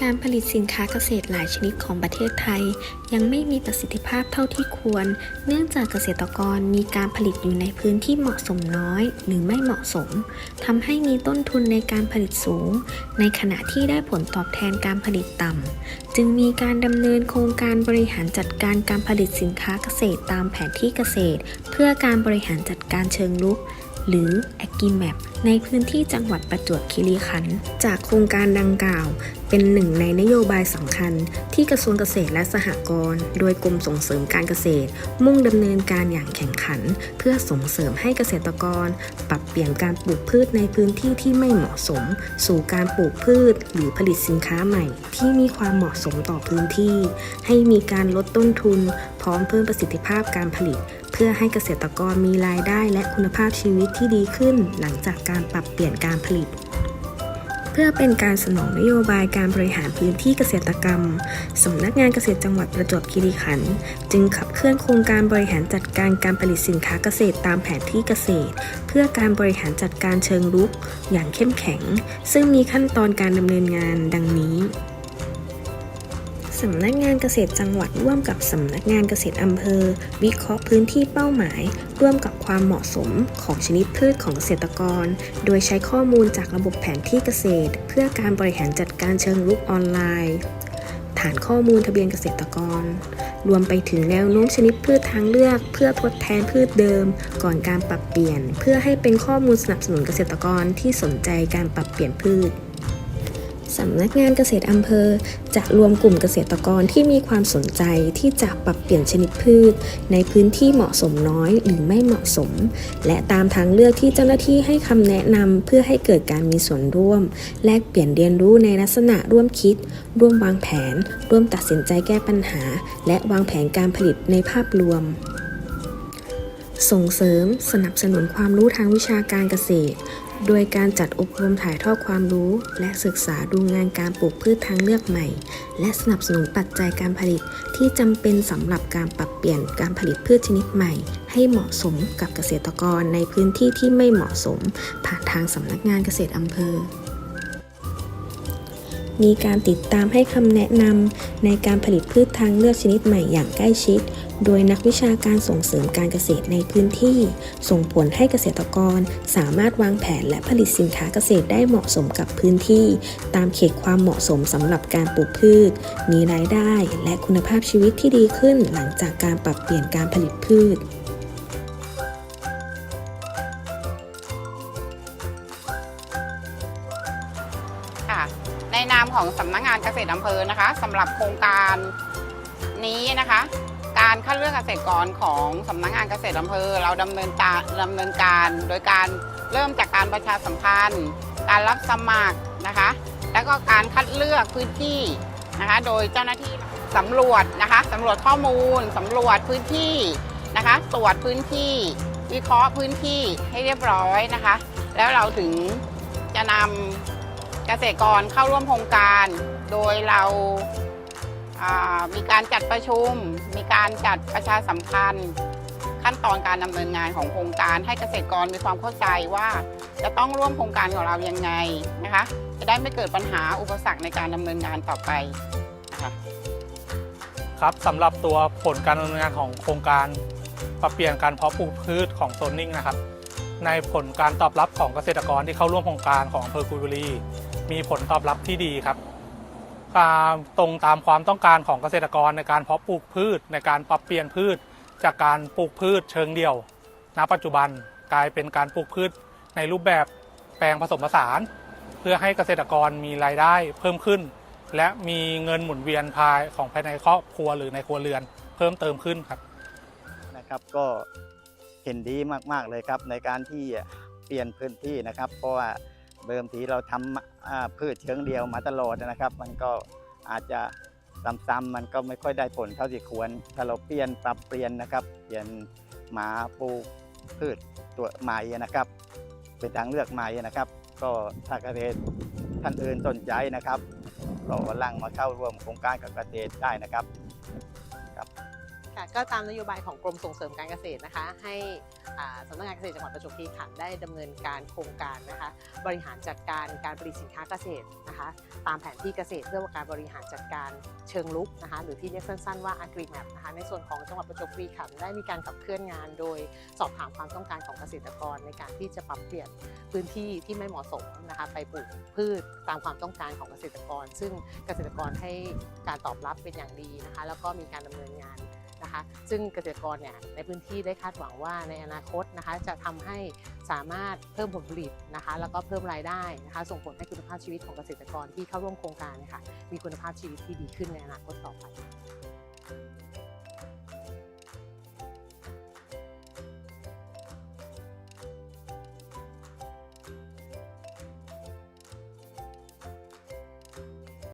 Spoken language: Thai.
การผลิตสินค้าเกษตรหลายชนิดของประเทศไทย ยังไม่มีประสิทธิภาพเท่าที่ควร เนื่องจากเกษตรกรมีการผลิตอยู่ในพื้นที่เหมาะสมน้อย หรือไม่เหมาะสมทำให้มีต้นทุนในการผลิตสูง ในขณะที่ได้ผลตอบแทนการผลิตต่ำจึงมีการดำเนินโครงการบริหารจัดการการผลิตสินค้าเกษตรตามแผนที่เกษตร เพื่อการบริหารจัดการเชิงรุก หรือ a g i m a p ในพื้นที่จังหวัดประจวบคีรีขันธ์จากโครงการดังกล่าวเป็นหนึ่งในนโยบายสำคัญ ที่กระทรวงเกษตรและสหกรณ์โดยกรมส่งเสริมการเกษตร มุ่งดำเนินการอย่างแข่งขัน เพื่อส่งเสริมให้เกษตรกร ปรับเปลี่ยนการปลูกพืชในพื้นที่ที่ไม่เหมาะสม สู่การปลูกพืช หรือผลิตสินค้าใหม่ ที่มีความเหมาะสมต่อพื้นที่ ให้มีการลดต้นทุน พร้อมเพิ่มประสิทธิภาพการผลิต เพื่อให้เกษตรกรมีรายได้และคุณภาพชีวิตที่ดีขึ้น หลังจากการปรับเปลี่ยนการผลิต เพื่อเป็นการสนองนโยบายการบริหารพื้นที่เกษตรกรรม สำนักงานเกษตรจังหวัดประจวบคีรีขันธ์จึงขับเคลื่อนโครงการบริหารจัดการการผลิตสินค้าเกษตรตามแผนที่เกษตร เพื่อการบริหารจัดการเชิงรุก อย่างเข้มแข็ง ซึ่งมีขั้นตอนการดำเนินงานดังนี้ สำนักงานเกษตรจังหวัดร่วมกับสำนักงานเกษตรอำเภอ วิเคราะห์พื้นที่เป้าหมาย ร่วมกับความเหมาะสมของชนิดพืชของเกษตรกร โดยใช้ข้อมูลจากระบบแผนที่เกษตร เพื่อการบริหารจัดการเชิงรุกออนไลน์ ฐานข้อมูลทะเบียนเกษตรกร รวมไปถึงแนวโน้มชนิดพืชทางเลือก เพื่อทดแทนพืชเดิม ก่อนการปรับเปลี่ยน เพื่อให้เป็นข้อมูลสนับสนุนเกษตรกรที่สนใจการปรับเปลี่ยนพืช สำนักงานเกษตรอำเภอ จะรวมกลุ่มเกษตรกรที่มีความสนใจที่จะปรับเปลี่ยนชนิดพืช ในพื้นที่เหมาะสมน้อยหรือไม่เหมาะสม และตามทางเลือกที่เจ้าหน้าที่ให้คำแนะนำเพื่อให้เกิดการมีส่วนร่วม แลกเปลี่ยนเรียนรู้ในลักษณะร่วมคิด ร่วมวางแผน ร่วมตัดสินใจแก้ปัญหา และวางแผนการผลิตในภาพรวมส่งเสริมสนับสนุนความรู้ทางวิชาการเกษตร โดยการจัดอบรมถ่ายทอดความรู้ และศึกษาดูงานการปลูกพืชทางเลือกใหม่ และสนับสนุนปัจจัยการผลิตที่จำเป็นสำหรับการปรับเปลี่ยนการผลิตพืชชนิดใหม่ ให้เหมาะสมกับเกษตรกรในพื้นที่ที่ไม่เหมาะสม ผ่านทางสำนักงานเกษตรอำเภอ มีการติดตามให้คำแนะนำในการผลิตพืชทางเลือกชนิดใหม่อย่างใกล้ชิด โดยนักวิชาการส่งเสริมการเกษตรในพื้นที่ ส่งผลให้เกษตรกรสามารถวางแผนและผลิตสินค้าเกษตรได้เหมาะสมกับพื้นที่ ตามเขตความเหมาะสมสำหรับการปลูกพืช มีรายได้และคุณภาพชีวิตที่ดีขึ้นหลังจากการปรับเปลี่ยนการผลิตพืช ของสำนักงานเกษตรอำเภอนะคะสำหรับโครงการนี้นะคะ การคัดเลือกเกษตรกรของสำนักงานเกษตรอำเภอ เราดำเนินการดำเนินการโดยการเริ่มจากการประชาสัมพันธ์ การรับสมัครนะคะ แล้วก็การคัดเลือกพื้นที่นะคะ โดยเจ้าหน้าที่สำรวจนะคะสำรวจข้อมูลสำรวจพื้นที่นะคะตรวจพื้นที่วิเคราะห์พื้นที่ให้เรียบร้อยนะคะ แล้วเราถึงจะนำ กษตรกรเข้าร่วมโครงการ โดยเราามีการจัดประชุม มีการจัดประชาสัมพันธ์ ขั้นตอนการดำเนินงานของโครงการ ให้เกษตรกรมีความเข้าใจว่า จะต้องร่วมโครงการของเรายังไงนะคะ จะได้ไม่เกิดปัญหาอุปสรรคในการดำเนินงานต่อไปนะคะครับสำหรับตัวผลการดำเนินงานของโครงการปรับเปลี่ยนการเพาะปลูกพืชของโซนนิ่งนะครับ ในผลการตอบรับของเกษตรกรที่เข้าร่วมโครงการของอำเภอกุยบุรี มีผลตอบรับที่ดีครับตามตรงตามความต้องการของเกษตรกรในการเพาะปลูกพืช ในการปรับเปลี่ยนพืช จากการปลูกพืชเชิงเดี่ยว ณ ปัจจุบันกลายเป็นการปลูกพืชในรูปแบบแปลงผสมผสาน เพื่อให้เกษตรกรมีรายได้เพิ่มขึ้น และมีเงินหมุนเวียนภายของภายในครอบครัวหรือในครัวเรือน เพิ่มเติมขึ้นครับนะครับก็ เห็นดีมากๆเลยครับในการที่เปลี่ยนพื้นที่นะครับ เพราะว่าเดิมทีเราทำพืชเชิงเดียวมาตลอดนะครับ มันก็อาจจะซ้ำๆมันก็ไม่ค่อยได้ผลเท่าที่ควร ถ้าเราเปลี่ยนปรับเปลี่ยนนะครับเปลี่ยนหมาปลูกพืชตัวใหม่นะครับ เป็นทางเลือกใหม่นะครับ ก็ถ้าเกษตรท่านอื่นสนใจนะครับก็ลังมาเข้าร่วมโครงการกับเกษตรได้นะครับ ค่ะก็ตามนโยบายของกรมส่งเสริมการเกษตรนะคะ ให้สำนักงานเกษตรจังหวัดประจวบคีรีขันธ์ได้ดำเนินการโครงการนะคะ บริหารจัดการการผลิตสินค้าเกษตรนะคะ ตามแผนที่เกษตรเพื่อการบริหารจัดการเชิงลุกนะคะ หรือที่เรียกสั้นๆว่า AgriMap นะคะในส่วนของจังหวัดประจวบคีรีขันธ์ได้มีการขับเคลื่อนงาน โดยสอบถามความต้องการของเกษตรกรในการที่จะปรับเปลี่ยนพื้นที่ที่ไม่เหมาะสมนะคะไปปลูกพืชตามความต้องการของเกษตรกร ซึ่งเกษตรกรให้การตอบรับเป็นอย่างดีนะคะ แล้วก็มีการดำเนินงาน นะคะ ซึ่งเกษตรกรเนี่ยในพื้นที่ได้คาดหวังว่าในอนาคตนะคะ จะทำให้สามารถเพิ่มผลผลิตนะคะ แล้วก็เพิ่มรายได้นะคะ ส่งผลให้คุณภาพชีวิตของเกษตรกรที่เข้าร่วมโครงการนะคะมีคุณภาพชีวิตที่ดีขึ้นในอนาคตต่อไป